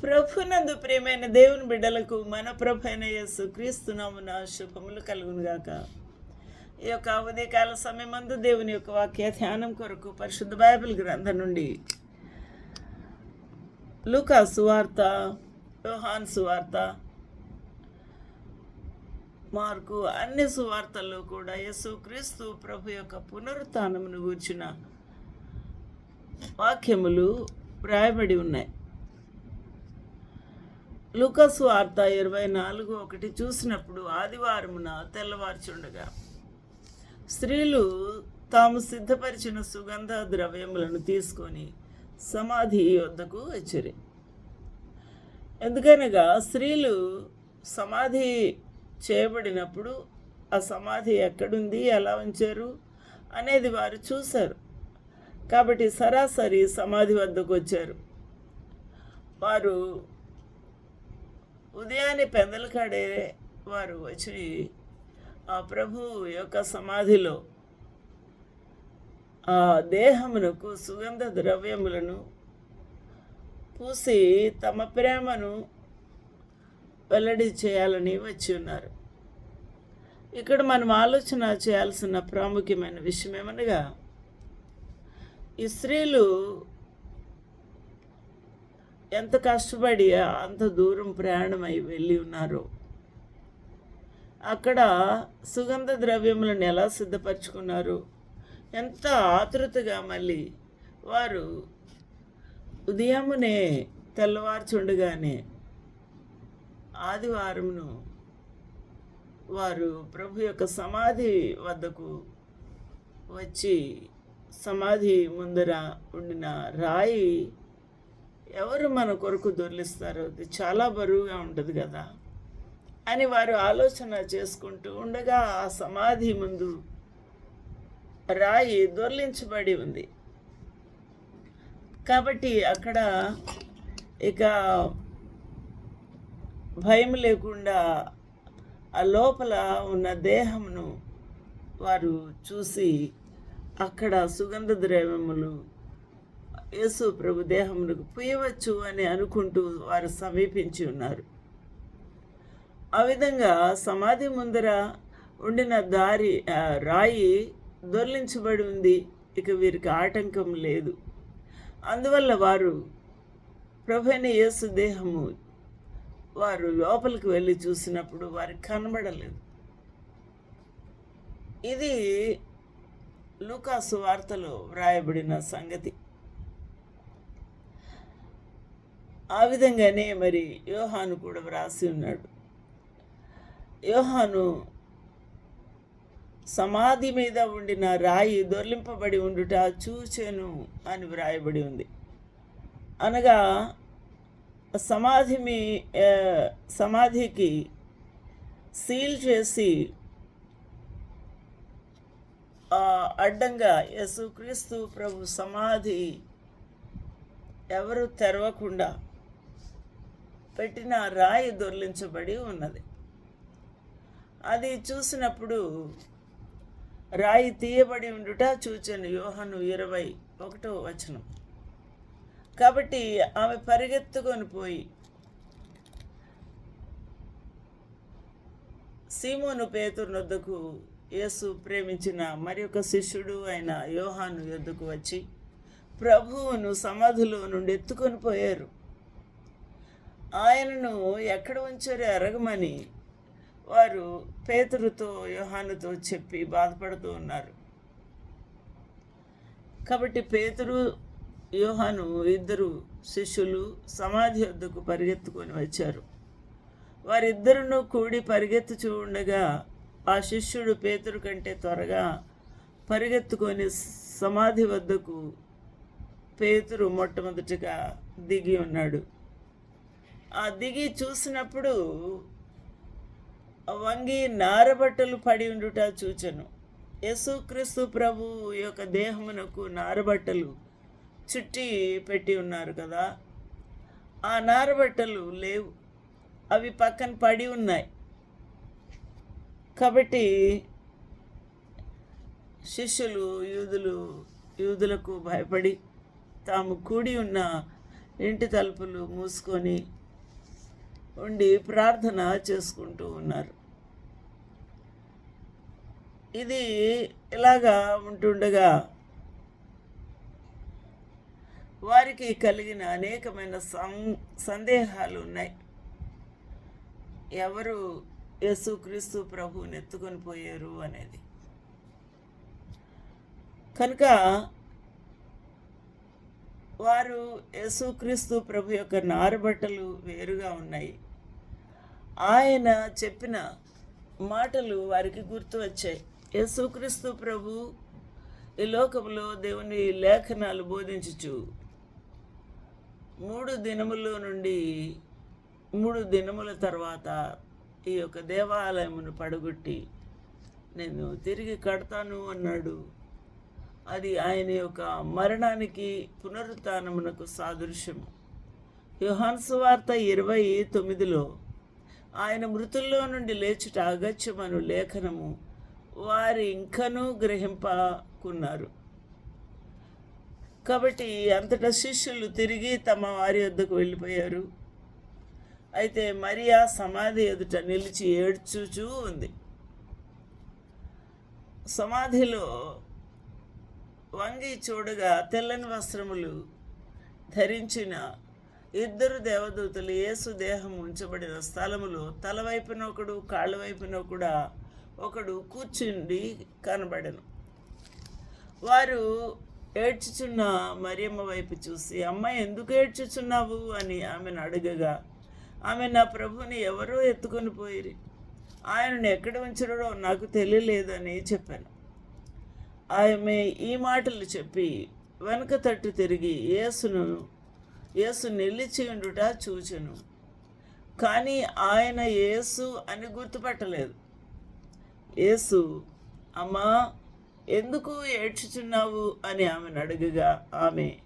ప్రభునందు ప్రియమైన దేవుని బిడ్డలకు మన ప్రభైన అయిన యేసు క్రీస్తునామున శుభములు కలుగును గాక ఈ యొక్క ఉదయకాల సమయమందు దేవుని యొక్క వాక్య ధ్యానం కొరకు పరిశుద్ధ బైబిల్ గ్రంథం నుండి లూకా సువార్త యోహాన్ సువార్త మార్కు అన్ని సువార్తల్లో కూడా యేసు క్రీస్తు ప్రభు యొక్క పునరుత్నమును గూర్చిన వాక్యములు వ్రాయబడి ఉన్నాయి. లూకస్ వార్త ఇరవై నాలుగు ఒకటి చూసినప్పుడు ఆదివారమున తెల్లవార్చుండగా స్త్రీలు తాము సిద్ధపరిచిన సుగంధ ద్రవ్యములను తీసుకొని సమాధి వద్దకు వచ్చారు. ఎందుకనగా స్త్రీలు సమాధి చేయబడినప్పుడు ఆ సమాధి ఎక్కడుంది ఎలా ఉంచారు అనేది వారు చూశారు. కాబట్టి సరాసరి సమాధి వద్దకు వచ్చారు. వారు ఉదయాన్నే పెందలు కాడే వారు వచ్చి ఆ ప్రభు యొక్క సమాధిలో ఆ దేహమునకు సుగంధ ద్రవ్యములను పూసి తమ ప్రేమను వెల్లడి చేయాలని వచ్చి ఉన్నారు. ఇక్కడ మనం ఆలోచన చేయాల్సిన ప్రాముఖ్యమైన విషయం ఏమనగా ఈ స్త్రీలు ఎంత కష్టపడి అంత దూరం ప్రయాణమై వెళ్ళి ఉన్నారో. అక్కడ సుగంధ ద్రవ్యములను ఎలా సిద్ధపరచుకున్నారు? ఎంత ఆతృతగా మళ్ళీ వారు ఉదయమునే తెల్లవారుచుండగానే ఆదివారమును వారు ప్రభు యొక్క సమాధి వద్దకు వచ్చి సమాధి ముందర ఉండిన రాయి ఎవరు మన కొరకు దొర్లిస్తారు అది చాలా బరువుగా ఉంటుంది కదా అని వారు ఆలోచన చేసుకుంటూ ఉండగా ఆ సమాధి ముందు రాయి దొర్లించబడి ఉంది. కాబట్టి అక్కడ ఇక భయం లేకుండా ఆ లోపల ఉన్న దేహమును వారు చూసి అక్కడ సుగంధ ద్రవ్యములు యేసు ప్రభు దేహమునకు పూయవచ్చు అని అనుకుంటూ వారు సమీపించి ఉన్నారు. ఆ విధంగా సమాధి ముందర ఉండిన దారి రాయి దొర్లించబడి ఉంది. ఇక వీరికి ఆటంకం లేదు. అందువల్ల వారు ప్రభుని యేసు దేహము వారు లోపలికి వెళ్ళి చూసినప్పుడు వారికి కనబడలేదు. ఇది లూకాసు వార్తలో వ్రాయబడిన సంగతి. ఆ విధంగానే మరి యోహాను కూడా వ్రాసి ఉన్నాడు. యోహాను సమాధి మీద ఉండిన రాయి దొర్లింపబడి ఉండుట చూచెను అని వ్రాయబడి ఉంది. అనగా సమాధి మీ సమాధికి సీల్ చేసి అడ్డంగా యేసుక్రీస్తు ప్రభు సమాధి ఎవరు తెరవకుండా పెట్టిన రాయి దొర్లించబడి ఉన్నది. అది చూసినప్పుడు రాయి తీయబడి ఉండుట చూచాను. యోహను ఇరవై ఒకటో వచనం. కాబట్టి ఆమె పరిగెత్తుకొని పోయి సీమోను పేతురు వద్దకు యేసు ప్రేమించిన మరి ఒక శిష్యుడు అయిన యోహాను యొద్దకు వచ్చి ప్రభువును సమాధిలో నుండి ఎత్తుకొని పోయారు. ఆయనను ఎక్కడ ఉంచారో ఎరగమని వారు పేతురుతో యోహానుతో చెప్పి బాధపడుతూ ఉన్నారు. కాబట్టి పేతురు యోహాను ఇద్దరు శిష్యులు సమాధి వద్దకు పరిగెత్తుకొని వచ్చారు. వారిద్దరును కూడి పరిగెత్తుచూ ఉండగా ఆ శిష్యుడు పేతురు కంటే త్వరగా పరిగెత్తుకొని సమాధి వద్దకు పేతురు మొట్టమొదటిగా దిగి ఉన్నాడు. దిగి చూసినప్పుడు వంగి నారబట్టలు పడి ఉండుట చూచను. యేసుక్రీస్తు ప్రభు యొక్క దేహమునకు నారబట్టలు చుట్టి పెట్టి ఉన్నారు కదా. ఆ నారబట్టలు లేవు. అవి పక్కన పడి ఉన్నాయి. కాబట్టి శిష్యులు యూదులు యూదులకు భయపడి తాము కూడి ఉన్న ఇంటి తలుపులు మూసుకొని ఉండి ప్రార్థన చేసుకుంటూ ఉన్నారు. ఇది ఇలాగా ఉంటుండగా వారికి కలిగిన అనేకమైన సం సందేహాలు ఉన్నాయి. ఎవరు యేసుక్రీస్తు ప్రభువుని ఎత్తుకొని పోయారు అనేది. కనుక వారు యేసుక్రీస్తు ప్రభు యొక్క నారబట్టలు వేరుగా ఉన్నాయి. ఆయన చెప్పిన మాటలు వారికి గుర్తు వచ్చాయి. యేసుక్రీస్తు ప్రభు ఈ లోకంలో దేవుని లేఖనాలు బోధించుచు మూడు దినముల నుండి మూడు దినముల తర్వాత ఈ యొక్క దేవాలయమును పడగొట్టి నేను తిరిగి కడతాను అన్నాడు. అది ఆయన యొక్క మరణానికి పునరుత్నమునకు సాదృశ్యం యుహాన్సు వార్త ఇరవై తొమ్మిదిలో ఆయన మృతుల్లో నుండి లేచుట అగత్యమను లేఖనము. వారి ఇంకనూ గ్రహింపకున్నారు. కాబట్టి అంతటా శిష్యులు తిరిగి తమ వారి వద్దకు వెళ్ళిపోయారు. అయితే మరియా సమాధి ఎదుట నిలిచి ఏడ్చుచూ ఉంది. సమాధిలో వంగి చూడగా తెల్లని వస్త్రములు ధరించిన ఇద్దరు దేవదూతలు యేసు దేహం ఉంచబడిన స్థలములో తల వైపున ఒకడు కాళ్ళ వైపున కూడా ఒకడు కూర్చుండి కనబడను. వారు ఏడ్చుచున్న మరియమ్మ వైపు చూసి అమ్మ ఎందుకు ఏడ్చుచున్నావు? అని ఆమెను అడగగా ఆమె నా ప్రభుని ఎవరో ఎత్తుకొని పోయిరి. ఆయనను ఎక్కడ ఉంచడో నాకు తెలియలేదని చెప్పాను. ఆమె ఈ మాటలు చెప్పి వెనక తట్టు తిరిగి యేసును యేసు నిలిచి ఉండుట చూచెను. కానీ ఆయన యేసు అని గుర్తుపట్టలేదు. యేసు అమ్మా ఎందుకు ఏడ్చుచున్నావు? అని ఆమెను అడగగా ఆమె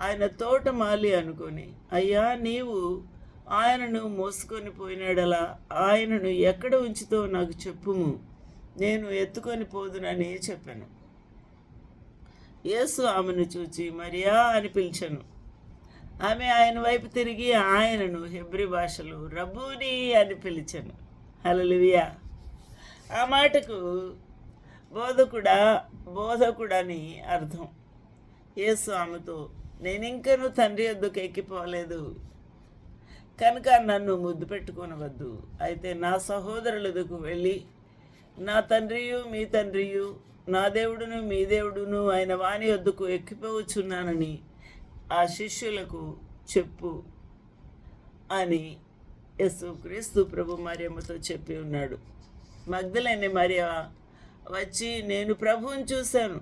ఆయన తోటమాలి అనుకొని అయ్యా నీవు ఆయనను మోసుకొని పోయినాడలా? ఆయనను ఎక్కడ ఉంచుతో నాకు చెప్పుము? నేను ఎత్తుకొని పోదునని చెప్పాను. యేసు ఆమెను చూచి మరియా అని పిలిచాను. ఆమె ఆయన వైపు తిరిగి ఆయనను హెబ్రి భాషలో రబూని అని పిలిచాను. హలలివియా ఆ మాటకు బోధకుడా బోధకుడని అర్థం. యేసు ఆమెతో నేను ఇంకను తండ్రి వద్దకు ఎక్కిపోలేదు. కనుక నన్ను ముద్దు పెట్టుకునవద్దు. అయితే నా సహోదరులకు వెళ్ళి నా తండ్రియు మీ తండ్రియు నా దేవుడును మీ దేవుడును ఆయన వాణి వద్దకు ఎక్కిపోవచ్చున్నానని ఆ శిష్యులకు చెప్పు అని యేసు క్రీస్తు ప్రభు మరియమ్మతో చెప్పి ఉన్నాడు. మగ్ధులైన మరియ వచ్చి నేను ప్రభువుని చూశాను.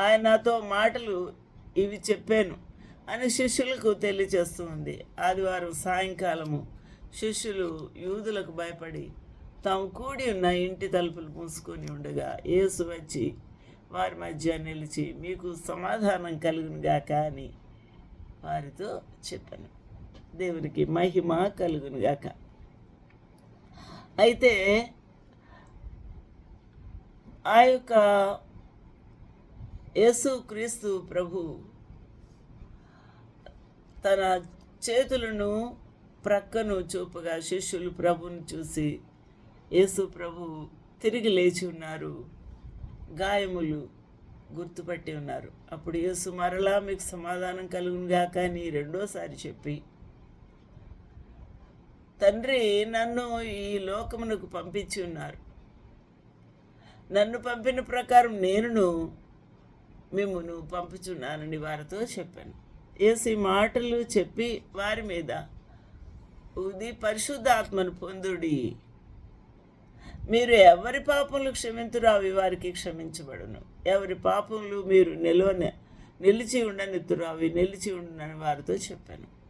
ఆయన నాతో మాటలు ఇవి చెప్పాను అని శిష్యులకు తెలియచేస్తుంది ఆదివారం సాయంకాలము శిష్యులు యూదులకు భయపడి తాము కూడి ఉన్న ఇంటి తలుపులు మూసుకొని ఉండగా యేసు వచ్చి వారి మధ్య నిలిచి మీకు సమాధానం కలుగునుగాక అని వారితో చెప్పాను. దేవునికి మహిమ కలుగునుగాక అయితే ఆ యొక్క యేసు క్రీస్తు ప్రభు తన చేతులను ప్రక్కను చూపగా శిష్యులు ప్రభుని చూసి యేసు ప్రభు తిరిగి లేచి ఉన్నారు. గాయములు గుర్తుపట్టి ఉన్నారు. అప్పుడు యేసు మరలా మీకు సమాధానం కలుగునుగా అని రెండోసారి చెప్పి తండ్రి నన్ను ఈ లోకమునకు పంపించి ఉన్నారు. నన్ను పంపిన ప్రకారం నేనును మిమ్మను పంపుచున్నానని వారితో చెప్పాను. యేసు ఈ మాటలు చెప్పి వారి మీద ఉది పరిశుద్ధాత్మను పొందుడి. మీరు ఎవరి పాపములు క్షమింతురో అవి వారికి క్షమించబడును. ఎవరి పాపములు మీరు నిలువ నిలిచి ఉండనిత్తురు అవి నిలిచి ఉండని వారితో చెప్పాను.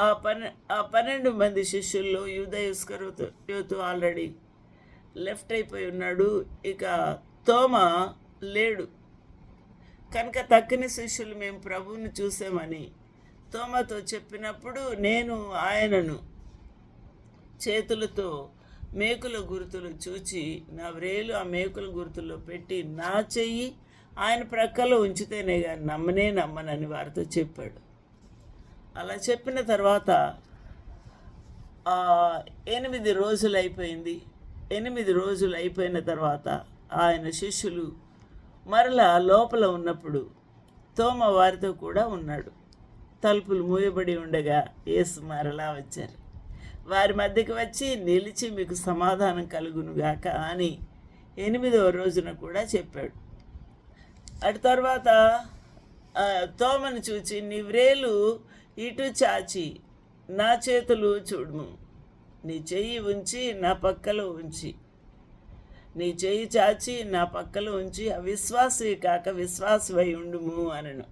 ఆ పన్నె ఆ పన్నెండు మంది శిష్యుల్లో యూద ఆల్రెడీ లెఫ్ట్ అయిపోయి ఉన్నాడు. ఇక తోమ లేడు. కనుక తక్కిన శిష్యులు మేము ప్రభువుని చూసామని తోమతో చెప్పినప్పుడు నేను ఆయనను చేతులతో మేకుల గుర్తులు చూచి నా వ్రేలు ఆ మేకుల గుర్తుల్లో పెట్టి నా చెయ్యి ఆయన ప్రక్కలో ఉంచితేనే కానీ నమ్మనే నమ్మనని వారితో చెప్పాడు. అలా చెప్పిన తర్వాత ఎనిమిది రోజులు అయిపోయింది ఎనిమిది రోజులు అయిపోయిన తర్వాత ఆయన శిష్యులు మరలా లోపల ఉన్నప్పుడు తోమ వారితో కూడా ఉన్నాడు. తలుపులు మూయబడి ఉండగా యేసు మరలా వచ్చారు. వారి మధ్యకి వచ్చి నిలిచి మీకు సమాధానం కలుగునుగాక అని ఎనిమిదవ రోజున కూడా చెప్పాడు. అటు తర్వాత తోమను చూచి నీ వ్రేలు ఇటు చాచి నా చేతులు చూడుము. నీ చెయ్యి ఉంచి నా పక్కలో ఉంచి. నీ చెయ్యి చాచి నా పక్కలో ఉంచి అవిశ్వాసి కాక విశ్వాసమై ఉండుము అనను.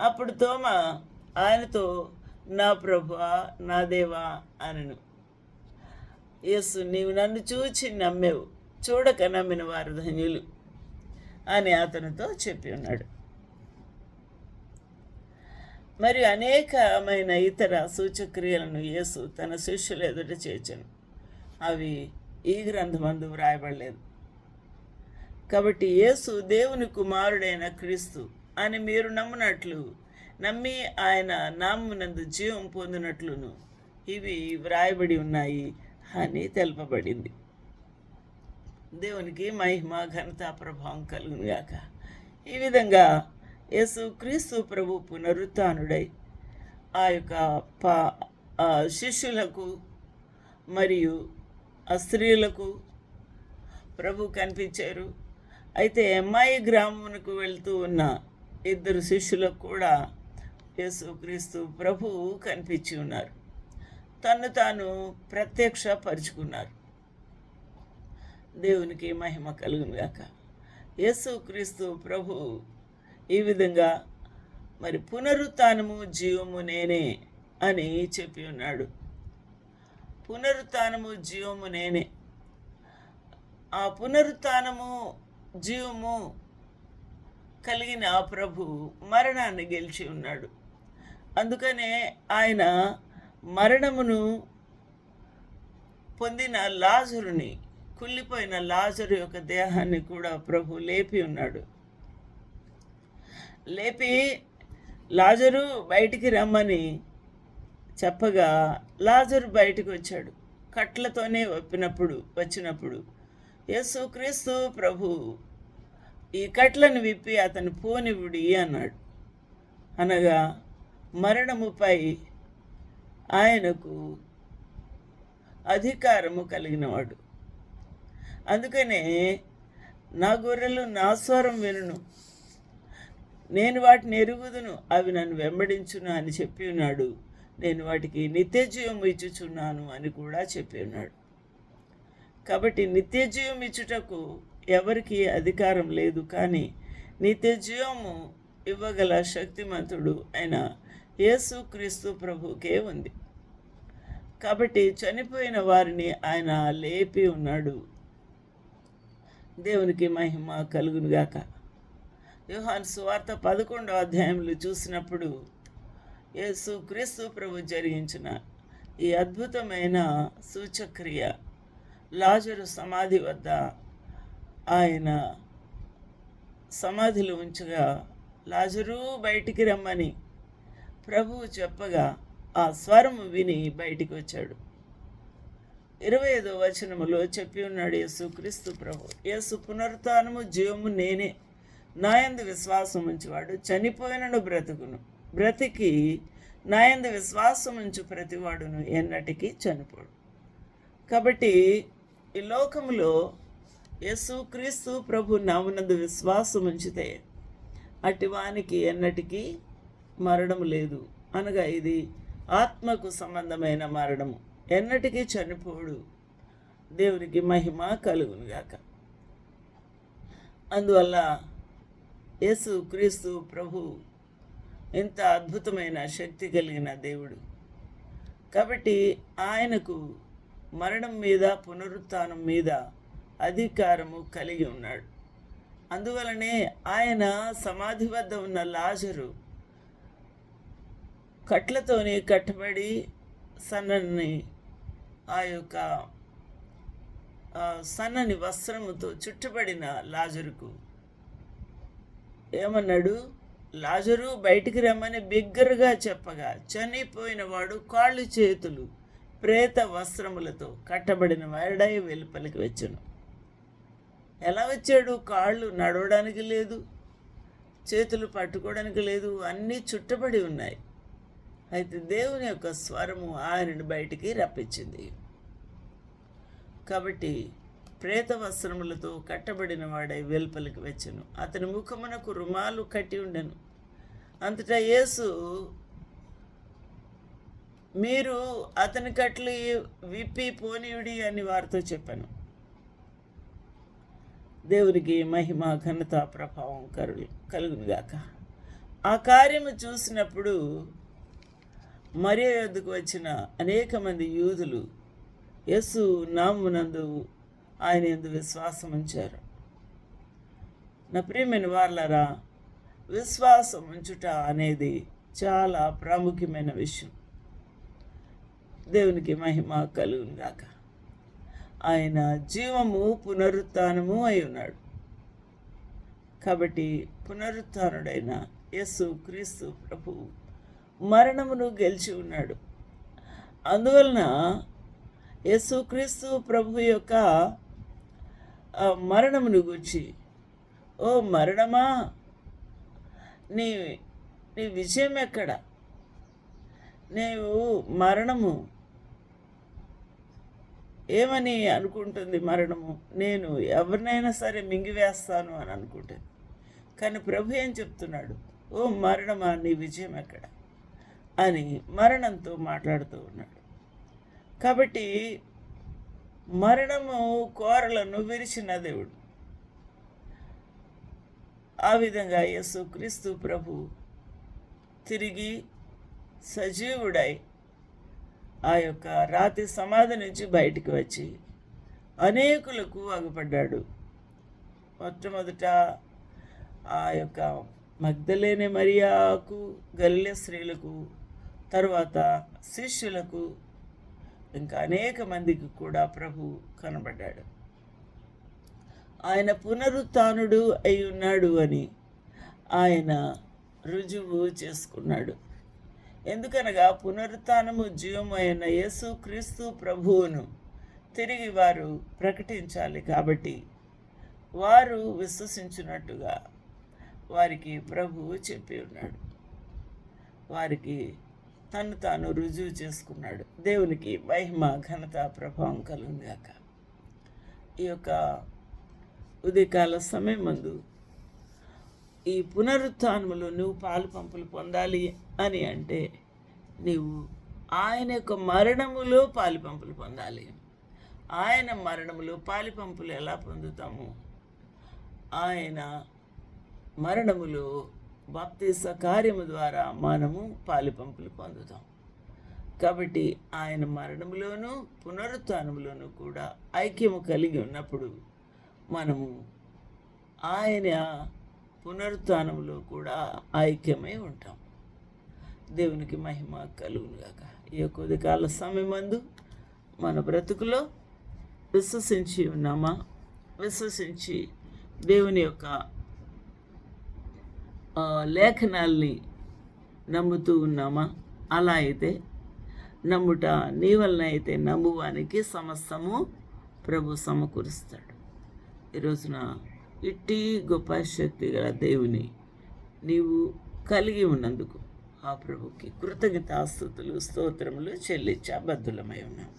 అప్పుడు తోమ ఆయనతో నా ప్రభువా నా దేవా అనను. యేసు నీవు నన్ను చూచి నమ్మేవు. చూడక నమ్మిన వారు ధన్యులు అని అతనితో చెప్పి ఉన్నాడు. మరియు అనేకమైన ఇతర సూచక్రియలను యేసు తన శిష్యులు ఎదుట చేర్చను. అవి ఈ గ్రంథమందు వ్రాయబడలేదు. కాబట్టి యేసు దేవుని కుమారుడైన క్రీస్తు అని మీరు నమ్మునట్లు నమ్మి ఆయన నామమునందు జీవం పొందినట్లును. ఇవి వ్రాయబడి ఉన్నాయి అని తెలుపబడింది. దేవునికి మహిమ ఘనత ప్రభావం కలుగునుగాక ఈ విధంగా యేసు క్రీస్తు ప్రభు పునరుత్నుడై ఆ యొక్క పా శిష్యులకు మరియు ఆ స్త్రీలకు ప్రభు కనిపించారు. అయితే అమ్మాయి గ్రామమునకు వెళ్తూ ఉన్న ఇద్దరు శిష్యులకు కూడా యేసుక్రీస్తు ప్రభువు కనిపించి ఉన్నారు. తను తాను ప్రత్యక్షపరుచుకున్నారు. దేవునికి మహిమ కలుగునుగాక యేసుక్రీస్తు ప్రభు ఈ విధంగా మరి పునరుత్నము జీవము నేనే అని చెప్పి ఉన్నాడు. పునరుత్నము జీవము నేనే. ఆ పునరుత్నము జీవము కలిగిన ఆ ప్రభు మరణాన్ని గెలిచి ఉన్నాడు. అందుకనే ఆయన మరణమును పొందిన లాజరుని కుళ్ళిపోయిన లాజరు యొక్క దేహాన్ని కూడా ప్రభు లేపి ఉన్నాడు. లేపి లాజరు బయటికి రమ్మని చెప్పగా లాజరు బయటికి వచ్చాడు. కట్లతోనే ఒప్పినప్పుడు వచ్చినప్పుడు యేసుక్రీస్తు ప్రభు ఈ కట్లను విప్పి అతను పోనివుడి అన్నాడు. అనగా మరణముపై ఆయనకు అధికారము కలిగినవాడు. అందుకనే నా గొర్రెలు నా స్వరం వినును. నేను వాటిని ఎరుగుదును అవి నన్ను వెంబడించును అని చెప్పి ఉన్నాడు. నేను వాటికి నిత్యజీవం ఇచ్చుచున్నాను అని కూడా చెప్పి ఉన్నాడు. కాబట్టి నిత్యజీవం ఇచ్చుటకు ఎవరికి అధికారం లేదు. కానీ నిత్యజీవము ఇవ్వగల శక్తిమంతుడు అయిన యేసుక్రీస్తు ప్రభుకే ఉంది. కాబట్టి చనిపోయిన వారిని ఆయన లేపి ఉన్నాడు. దేవునికి మహిమ కలుగునుగాక యోహాన్ సువార్త పదకొండవ అధ్యాయంలో చూసినప్పుడు యేసు క్రీస్తు ప్రభు జరిగించిన ఈ అద్భుతమైన సూచక్రియ లాజరు సమాధి వద్ద ఆయన సమాధిలో ఉంచగా లాజరు బయటికి రమ్మని ప్రభువు చెప్పగా ఆ స్వరము విని బయటికి వచ్చాడు. ఇరవై ఐదో వచనములో చెప్పి ఉన్నాడు యేసు క్రీస్తు ప్రభు. యేసు పునరుత్నము జీవము నేనే. నాయందు విశ్వాసం ఉంచువాడు చనిపోయినను బ్రతుకును. బ్రతికి నాయందు విశ్వాసం ఉంచు ప్రతివాడును ఎన్నటికీ చనిపోడు. కాబట్టి ఈ లోకములో యేసు క్రీస్తు ప్రభు నామునందు విశ్వాసం ఉంచితే అటివానికి ఎన్నటికీ మరణము లేదు. అనగా ఇది ఆత్మకు సంబంధమైన మరణము. ఎన్నటికీ చనిపోడు. దేవునికి మహిమ కలుగునుగాక అందువల్ల యేసు క్రీస్తు ప్రభు ఎంత అద్భుతమైన శక్తి కలిగిన దేవుడు. కాబట్టి ఆయనకు మరణం మీద పునరుత్థానం మీద అధికారము కలిగి ఉన్నాడు. అందువలనే ఆయన సమాధి వద్ద ఉన్న లాజరు కట్లతోని కట్టబడి సన్నని ఆ యొక్క సన్నని వస్త్రముతో చుట్టబడిన లాజరుకు. ఏమన్నాడు? లాజరు బయటికి రమ్మని బిగ్గరగా చెప్పగా చనిపోయిన వాడు కాళ్ళు చేతులు ప్రేత వస్త్రములతో కట్టబడిన వాడై వెలుపలికి వచ్చాను. ఎలా వచ్చాడు? కాళ్ళు నడవడానికి లేదు చేతులు పట్టుకోవడానికి లేదు అన్నీ చుట్టబడి ఉన్నాయి. అయితే దేవుని యొక్క స్వరము ఆయనను బయటికి రప్పించింది. కాబట్టి ప్రేత వస్త్రములతో కట్టబడిన వాడై వెలుపలికి వచ్చెను. అతని ముఖమునకు రుమాలు కట్టి ఉండెను. అంతటా యేసు మీరు అతని కట్లు విప్పి పోనీయుడి అని వారితో చెప్పాను. దేవునికి మహిమ ఘనత ప్రభావం కరులు కలుగునుగాక ఆ కార్యము చూసినప్పుడు మరియ యొద్దకు వచ్చిన అనేక మంది యూదులు యస్సు నామునందు ఆయన ఎందు విశ్వాసం ఉంచారు. నా ప్రియమైన వాళ్ళరా విశ్వాసం ఉంచుట అనేది చాలా ప్రాముఖ్యమైన విషయం. దేవునికి మహిమ కలుగునుగాక ఆయన జీవము పునరుత్నము అయి ఉన్నాడు. కాబట్టి పునరుత్డైన యేసు క్రీస్తు ప్రభు మరణమును గెలిచి ఉన్నాడు. అందువలన యేసుక్రీస్తు ప్రభు యొక్క మరణమును గుర్చి ఓ మరణమా? నీ నీ విజయం ఎక్కడ? నీవు మరణము. ఏమని అనుకుంటుంది మరణము? నేను ఎవరినైనా సరే మింగివేస్తాను అని అనుకుంటుంది. కానీ ప్రభు ఏం చెప్తున్నాడు? ఓ మరణమా? నీ విజయం ఎక్కడ? అని మరణంతో మాట్లాడుతూ ఉన్నాడు. కాబట్టి మరణము కోరలను విరిచిన దేవుడు. ఆ విధంగా యేసు క్రీస్తు ప్రభు తిరిగి సజీవుడై ఆ యొక్క రాతి సమాధి నుంచి బయటికి వచ్చి అనేకులకు అగుపడ్డాడు మొట్టమొదట ఆ యొక్క మగ్ధలేని మరియాకు గల్లె స్త్రీలకు తరువాత శిష్యులకు ఇంకా అనేక మందికి కూడా ప్రభు కనబడ్డాడు. ఆయన పునరుత్నుడు అయి ఉన్నాడు అని ఆయన రుజువు చేసుకున్నాడు. ఎందుకనగా పునరుత్నము జీవమైన యేసు క్రీస్తు ప్రభువును తిరిగి వారు ప్రకటించాలి కాబట్టి వారు విశ్వసించినట్టుగా వారికి ప్రభువు చెప్పి ఉన్నాడు. వారికి తను తాను రుజువు చేసుకున్నాడు. దేవునికి మహిమ ఘనత ప్రభావం కలుగుగాక ఈ యొక్క ఉదయకాల సమయం ముందు ఈ పునరుత్నములో నువ్వు పాలు పంపులు పొందాలి అని అంటే నీవు ఆయన యొక్క మరణములో పాలు పంపులు పొందాలి. ఆయన మరణములో పాలు పంపులు ఎలా పొందుతాము? ఆయన మరణములో బాప్తీస కార్యము ద్వారా మనము పాలిపంపులు పొందుతాం. కాబట్టి ఆయన మరణంలోనూ పునరుత్నంలోనూ కూడా ఐక్యము కలిగి ఉన్నప్పుడు మనము ఆయన పునరుత్నంలో కూడా ఐక్యమై ఉంటాం. దేవునికి మహిమ కలుగునుగాక ఈ యొక్క ఉదయకాల సమయమందు మన బ్రతుకులో విశ్వసించి ఉన్నామా? విశ్వసించి దేవుని యొక్క లేఖనాల్ని నమ్ముతూ ఉన్నామా? అలా అయితే నమ్ముట నీ వలన అయితే నమ్మువానికి సమస్తము ప్రభు సమకూరుస్తాడు. ఈరోజున ఇట్టి గొప్ప శక్తి గల దేవుని నీవు కలిగి ఉన్నందుకు ఆ ప్రభుకి కృతజ్ఞతాస్తుతులు స్తోత్రములు చెల్లించి అబద్ధులమై ఉన్నాం.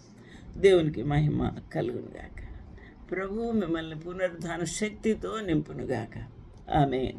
దేవునికి మహిమ కలుగునుగాక ప్రభు మిమ్మల్ని పునరుద్ధాన శక్తితో నింపునుగాక ఆమె